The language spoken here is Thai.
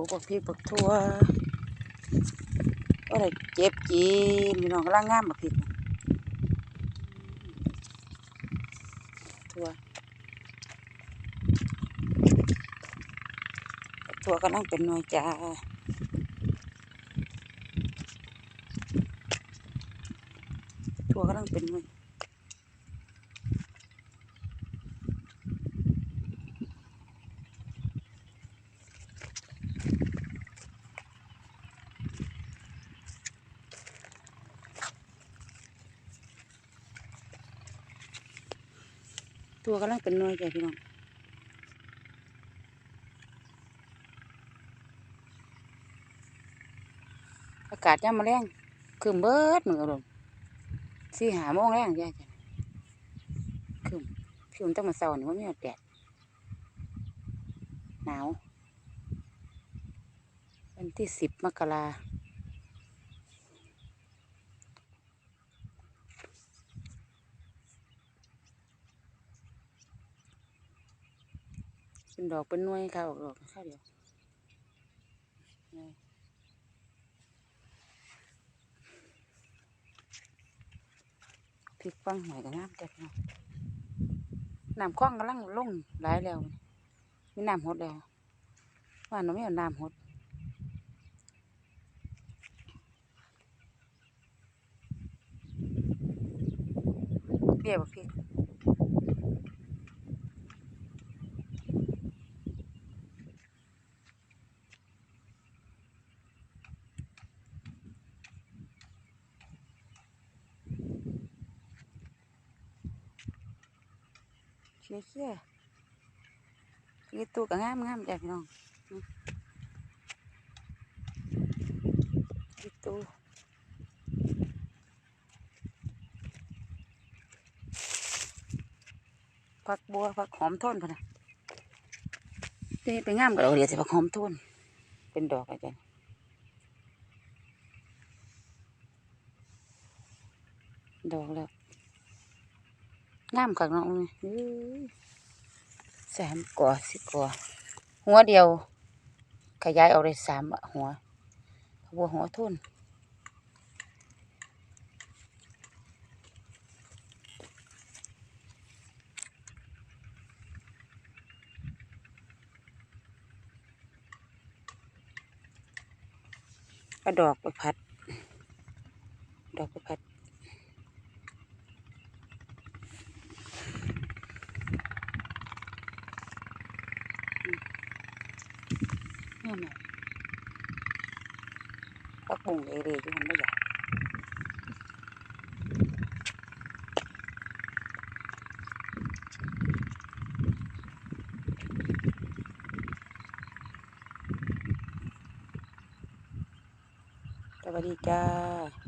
ลูกบักพริกบักทั่วก็ได้เจ็บจีนพี่น้องกำลังงามบักพริกน่ทั่วทั่วกำลังเป็นหน่วยจ้าทั่วกำลังเป็นหน่วย ตัวกำลังเป็นน่วยจ้ะพี่น้องอากาศย่ำมาแรงคืมเบิดเหมือลมสี่หาโมงแรงจ้ะจ้ะคืมพี่ผมต้องมาเศร้านี่ว่ามีอดแดดหนาววันที่สิบมกรา เป็นดอกเป็นหน่วยค่ะออกดอกข้าวเดียวพริกฟังหอยกับน้ำจ้ะพี่น้องน้ำคล้องกำลังลงหลายแล้ว มีน้ำหดแล้วว่าหนูไม่เอาน้ำหดเบี้ยบพริก เชี่ยเชี่ยยี่ตัวก็งามงามจ้ะพี่น้องยีตัวผักบัวผักหอมทนพะนะทีนี้ไปงามกับเราเดี๋ยวจะผักหอมทนเป็นดอกอะไรกันดอกแล้ว งามขักเน้องเลยสามก่อสิก่อหัวเดียว ขยายออกได้สามหัวผักบัวหัวทนก็ดอกไปพัด ดอกไปพัด นี่นน่ะพักบุ้งเอเรอยู่มันไม่อยากสวัสดีจ้า